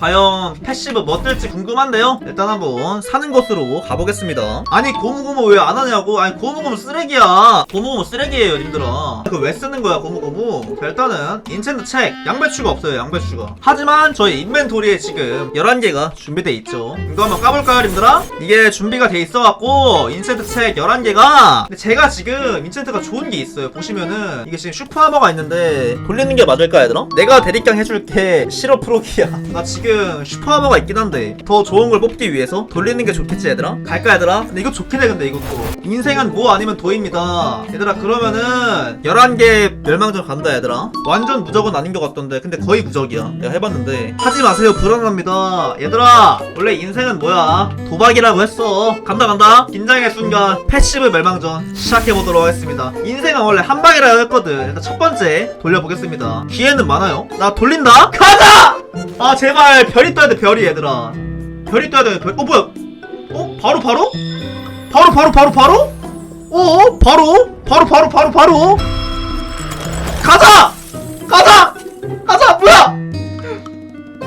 과연 패시브 뭐 뜰지 궁금한데요? 일단 한번 사는 곳으로 가보겠습니다. 아니 고무고무 왜 안 하냐고? 아니 고무고무 쓰레기야. 고무고무 쓰레기예요, 님들아. 그거 왜 쓰는 거야, 고무고무? 자, 일단은 인챈트 책 양배추가 없어요, 양배추가. 하지만 저희 인벤토리에 지금 11개가 준비돼 있죠. 이거 한번 까볼까요, 님들아? 이게 준비가 돼 있어갖고 인챈트 책 11개가 근데 제가 지금 인챈트가 좋은 게 있어요. 보시면은 이게 지금 슈퍼하머가 있는데 돌리는 게 맞을까 얘들아? 내가 대립강 해줄게 시럽 프로기야. 나 지금 슈퍼하머가 있긴 한데 더 좋은 걸 뽑기 위해서 돌리는 게 좋겠지 얘들아? 갈까 얘들아? 근데 이거 좋긴 해 근데 이것도 인생은 뭐 아니면 도입니다. 얘들아 그러면은 11개 멸망전 간다 얘들아. 완전 무적은 아닌 것 같던데 근데 거의 무적이야. 내가 해봤는데 하지 마세요 불안합니다. 얘들아 원래 인생은 뭐야? 도박이라고 했어. 간다 간다. 긴장의 순간 패시브 멸망전 시작해보도록 하겠습니다. 인생은 원래 한 방이라 했거든. 일단 첫 번째 돌려보겠습니다. 기회는 많아요. 나 돌린다. 가자! 아 제발 별이 떠야 돼 별이 얘들아. 별이 떠야 돼 별. 어 뭐야? 어 바로 바로? 바로 바로 바로 바로? 어 바로 바로 바로 바로 바로? 가자! 가자! 가자! 뭐야?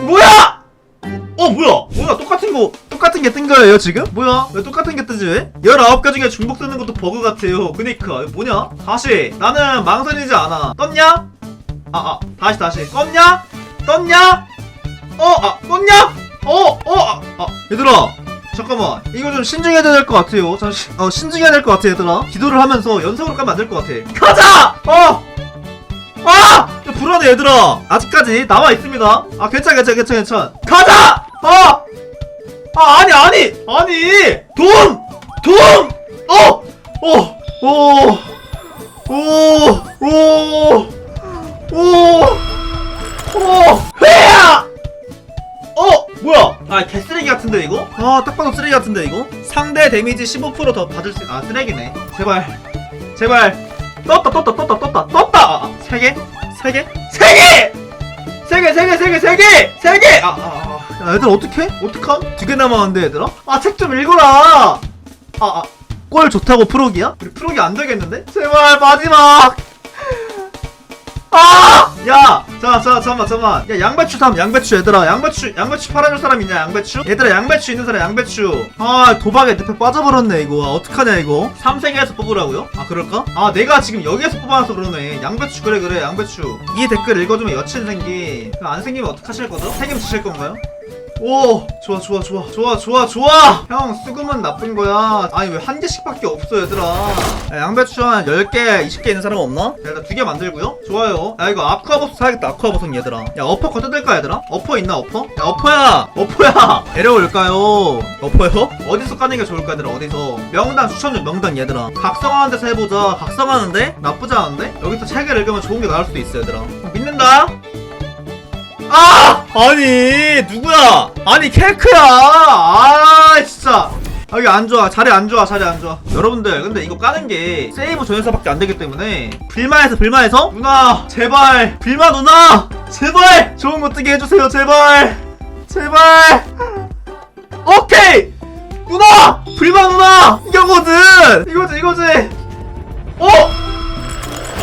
뭐야? 어 뭐야? 뭐야 똑같은 거 똑같은 게 뜬 거예요 지금? 뭐야? 왜 똑같은 게 뜨지 왜? 19개 중에 중복 뜨는 것도 버그 같아요 그니까 뭐냐? 다시 나는 망설이지 않아 떴냐? 아아 다시 다시 떴냐? 떴냐? 어아 떴냐? 어 어 아 아, 얘들아 잠깐만 이거 좀 신중해야 될 것 같아요 잠시 어 신중해야 될 것 같아 얘들아 기도를 하면서 연속으로 까면 안 될 것 같아 가자! 어! 아! 야, 불안해 얘들아 아직까지 남아 있습니다 아 괜찮아 괜찮아 괜찮아 괜찮아 가자! 아! 아 아니 아니 아니 돈! 돈! 어! 어! 오! 오! 오! 오! 오! 아 개쓰레기 같은데 이거? 아 딱 봐도 쓰레기 같은데 이거? 상대 데미지 15%더 받을 수... 아 쓰레기네 제발 제발 떴다 떴다 떴다 떴다 떴다 아, 세 개? 세 개? 세 개! 세 개, 세 개, 세 개, 세 개! 세 개! 아, 아, 아. 야, 얘들 어떡해? 어떡함? 두 개 남았는데, 얘들아? 아, 책 좀 읽어라! 아, 아. 꼴 좋다고 프로기야? 우리 프로기 안 되겠는데? 제발, 마지막! 아! 야! 자, 자, 잠깐만, 잠깐만. 야, 양배추 담, 양배추, 얘들아. 양배추, 양배추 팔아줄 사람 있냐, 양배추? 얘들아, 양배추 있는 사람, 양배추. 아, 도박에 늪에 빠져버렸네, 이거. 아, 어떡하냐, 이거. 3세계에서 뽑으라고요? 아, 그럴까? 아, 내가 지금 여기에서 뽑아서 그러네. 양배추, 그래, 그래, 양배추. 이 댓글 읽어주면 여친 생기. 안 생기면 어떡하실 거죠? 책임지실 건가요? 오 좋아 좋아 좋아. 좋아 좋아 좋아. 형 수금은 나쁜 거야. 아니 왜 한 개씩밖에 없어 얘들아. 야, 양배추 한 10개 20개 있는 사람 없나? 야, 일단 두 개 만들고요. 좋아요. 야 이거 아쿠아버섯 사야겠다 아쿠아버섯 얘들아. 야 어퍼 뜯을까 얘들아? 어퍼 있나 어퍼? 야 어퍼야! 어퍼야! 데려올까요? 어퍼요? 어디서 까는 게 좋을까 얘들아 어디서? 명당 추천 좀 명당 얘들아. 각성하는 데서 해보자. 각성하는데? 나쁘지 않은데? 여기서 책을 읽으면 좋은 게 나올 수도 있어 얘들아. 어, 믿는다 아! 아니 누구야? 아니 케이크야! 아 진짜. 아, 여기 안 좋아. 자리 안 좋아. 자리 안 좋아. 여러분들 근데 이거 까는 게 세이브 조연사밖에 안 되기 때문에 빌마에서 빌마에서? 누나 제발. 빌마 누나! 제발! 좋은 거 뜨게 해주세요. 제발. 제발. 오케이! 누나! 빌마 누나! 이거거든! 이거지 이거지! 어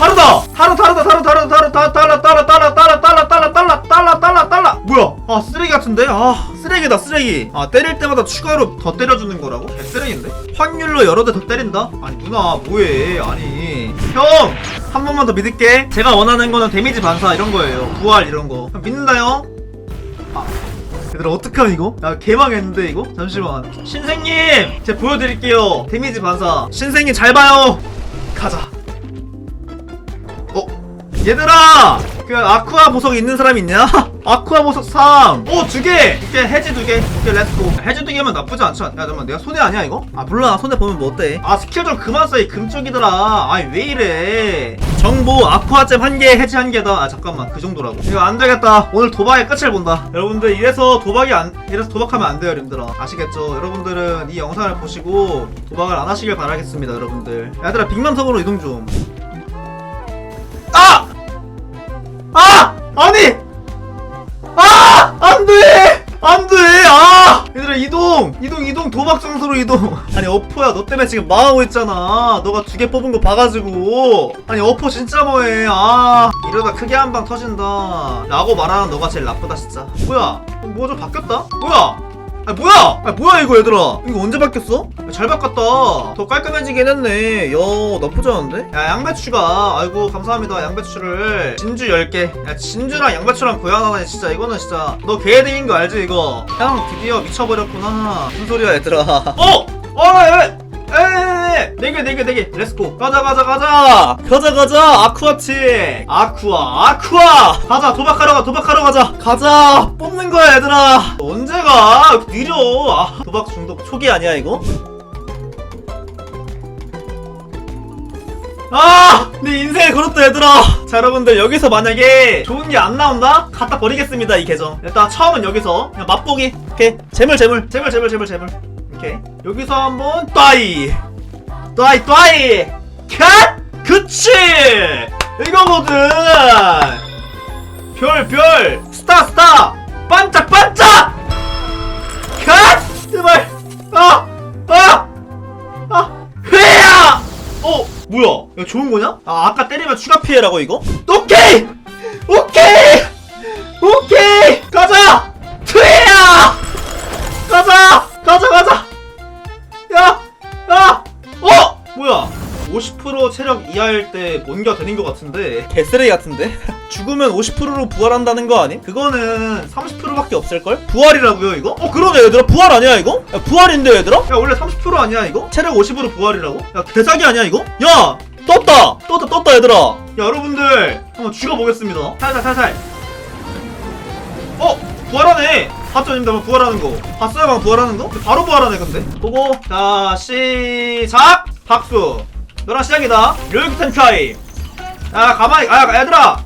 다르다! 다르 다르다 다르 다르 다르 다 달라 달라 달라 달라 달라 달라 달라 달라 달라 달라 뭐야? 아 쓰레기 같은데? 아 쓰레기다 쓰레기. 아 때릴 때마다 추가로 더 때려주는 거라고? 개 쓰레기인데? 확률로 여러 대 더 때린다? 아니 누나 뭐해? 아니. 형! 한 번만 더 믿을게. 제가 원하는 거는 데미지 반사 이런 거예요. 부활 이런 거. 형 믿는다 형. 아. 얘들아 어떡함 이거? 야 개망했는데 이거? 잠시만. 신생님! 제가 보여드릴게요. 데미지 반사. 신생님 잘 봐요. 가자. 어? 얘들아! 그 아쿠아 보석 있는 사람 있냐? 아쿠아 보석 3! 오! 두 개! 이렇게 해지 두 개. 오케이 렛츠고. 해지 두 개면 나쁘지 않지 않- 야 잠깐만 내가 손해 아니야 이거? 아 몰라 손해 보면 뭐 어때? 아 스킬 좀 그만 써 이 금쪽이더라 아이 왜 이래 정보 아쿠아잼 한 개 해지 한 개다 아 잠깐만 그 정도라고 이거 안 되겠다 오늘 도박의 끝을 본다 여러분들 이래서 도박이 안 이래서 도박하면 안 돼요 여러분들아 아시겠죠? 여러분들은 이 영상을 보시고 도박을 안 하시길 바라겠습니다 여러분들 얘들아 빅맘석으로 이동 좀 아! 아니! 아! 안 돼! 안 돼! 아! 얘들아, 이동! 이동, 이동, 도박 장소로 이동! 아니, 어퍼야, 너 때문에 지금 망하고 있잖아. 너가 두 개 뽑은 거 봐가지고. 아니, 어퍼 진짜 뭐해. 아. 이러다 크게 한 방 터진다. 라고 말하는 너가 제일 나쁘다, 진짜. 뭐야? 뭐좀 바뀌었다? 뭐야? 아 뭐야? 아 뭐야 이거 얘들아 이거 언제 바뀌었어? 야, 잘 바꿨다 더 깔끔해지긴 했네 야 나쁘지 않은데? 야 양배추가 아이고 감사합니다 양배추를 진주 10개 야 진주랑 양배추랑 고양하다니 진짜 이거는 진짜 너 개등인 거 알지 이거 형 드디어 미쳐버렸구나 무슨 소리야 얘들아 어! 어! 에! 에 에에에 네개 네개 네개. 렛츠고 가자 가자 가자. 가자 가자. 아쿠아치 아쿠아 아쿠아. 가자 도박하러 가 도박하러 가자. 가자. 뽑는 거야 얘들아. 언제 가? 느려. 아 도박 중독 초기 아니야 이거? 아! 내 인생에 걸었다 얘들아. 자 여러분들 여기서 만약에 좋은 게 안 나온다? 갖다 버리겠습니다 이 계정. 일단 처음은 여기서 그냥 맛보기. 오케이. 재물 재물. 재물 재물 재물 재물. 오케이. 여기서 한번 따이 따이 따이 컷! 그치! 이거거든 별 별 스타 스타 반짝 반짝 컷! 제발 아! 아! 아! 회야! 어 뭐야 이거 좋은 거냐? 아 아까 때리면 추가 피해라고 이거? 오케이! 오케이! 50% 체력 이하일 때 뭔가 되는 것 같은데 개쓰레기 같은데? 죽으면 50%로 부활한다는 거 아님? 그거는 30%밖에 없을걸? 부활이라고요 이거? 어 그러네 얘들아 부활 아니야 이거? 야 부활인데 얘들아? 야 원래 30% 아니야 이거? 체력 50으로 부활이라고? 야 개사기 아니야 이거? 야! 떴다! 떴다 떴다 얘들아 야 여러분들 한번 죽여보겠습니다 살살 살살 어! 부활하네! 봤죠 님들 한번 부활하는 거 봤어요 방 부활하는 거? 바로 부활하네 근데 보고 자 시작! 박수 너랑 시작이다 료이키텐 카이 야 가만히 아 얘들아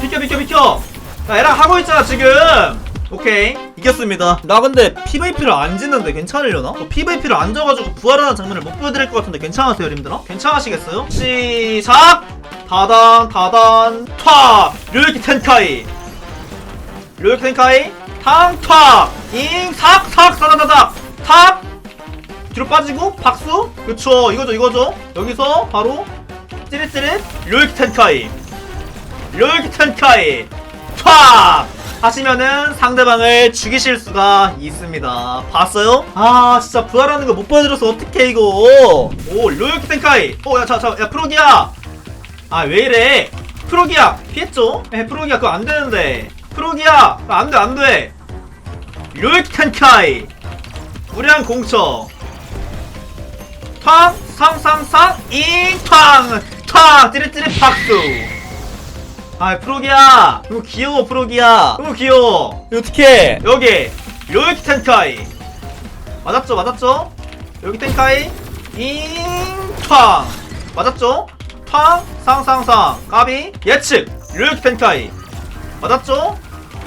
비켜 비켜 비켜 야 얘랑 하고 있잖아 지금 오케이 이겼습니다 나 근데 PVP를 안 짓는데 괜찮으려나? 저 PVP를 안 져가지고 부활하는 장면을 못 보여드릴 것 같은데 괜찮으세요 님들아? 괜찮으시겠어요? 시작! 다단 다단 탁! 료이키 텐카이 료이키 텐카이 탕탁 잉삭 삭 사다다닥 탁 뒤로 빠지고 박수. 그쵸. 이거죠 이거죠. 여기서 바로 찌릿찌릿 료이키 텐카이. 료이키 텐카이. 탁 하시면은 상대방을 죽이실 수가 있습니다. 봤어요? 아 진짜 부활하는 거 못 보여드려서 어떡해 이거. 오 료이키 텐카이. 오야자자야 프로기야 아 왜 이래? 프로기야 피했죠? 에 프로기야 그거 안 되는데. 프로기야 안돼 안돼. 료이키 텐카이. 무량 공처 탕 상상상 잉탕! 탕 찌릿찌릿 박수! 아 프로기야 너무 귀여워 프로기야 너무 귀여워! 어떡해? 여기 료이키 텐카이! 맞았죠 맞았죠? 여기 텐카이? 잉탕! 맞았죠? 탕! 상상상 까비! 예측! 료이키 텐카이! 맞았죠?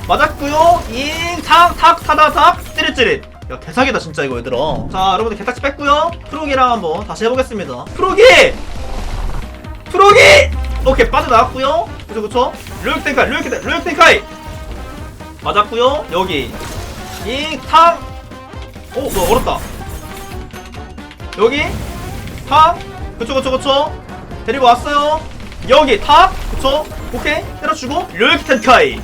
맞았고요. 잉 탕! 탁! 타다닥 찌릿찌릿 야 개사기다 진짜 이거 얘들아. 자 여러분들 개딱지 뺐고요. 프로기랑 한번 다시 해보겠습니다. 프로기! 프로기! 오케이 빠져나왔고요. 그쵸 그쵸? 텐 료이크 텐카이! 맞았고요. 여기. 잉탕 오 뭐야 얼었다. 여기. 탕 그쵸 그쵸 그쵸? 데리고 왔어요. 여기 탑! 그쵸? 오케이. 때려주고 료이크 텐카이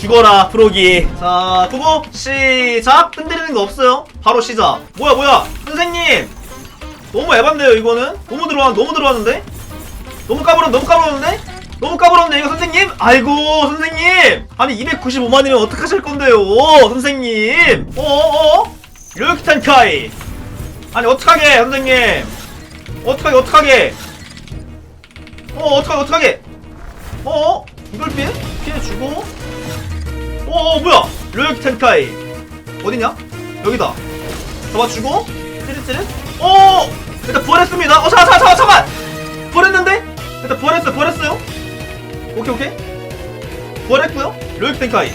죽어라 프로기. 자 그거 시작! 흔들리는 거 없어요. 바로 시작. 뭐야 뭐야? 선생님! 너무 에반데요 이거는? 너무 들어와 너무 들어왔는데? 너무 까불었 너무 까불었는데? 너무 까불었네 이거 선생님? 아이고 선생님! 아니 295만이면 어떡하실 건데요 선생님? 어어어? 료이키 텐카이. 아니 어떡하게 선생님? 어떡하게 어떡하게? 어 어떡하게 어떡하게? 어어? 이걸 피해? 피해주고 어 뭐야? 료이키 텐카이. 어디냐? 여기다. 잡아주고. 찌릿찌릿. 어 일단 부활했습니다. 어 잠깐 잠깐 잠깐 부활했는데? 일단 부활했어요 부활했어요. 오케이 오케이. 부활했고요. 료이키 텐카이.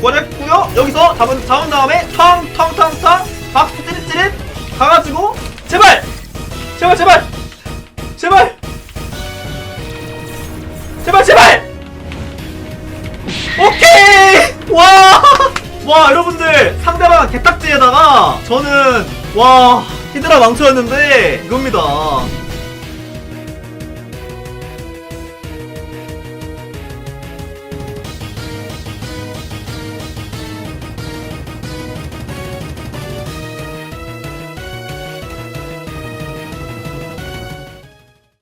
부활했고요. 여기서 잡은 잡은 다음에 탕탕탕탕 박수 찌릿찌릿. 가가지고 제발! 제발 제발! 제발 와, 여러분들, 상대방 개딱지에다가, 저는, 와, 히드라 망쳐였는데, 이겁니다.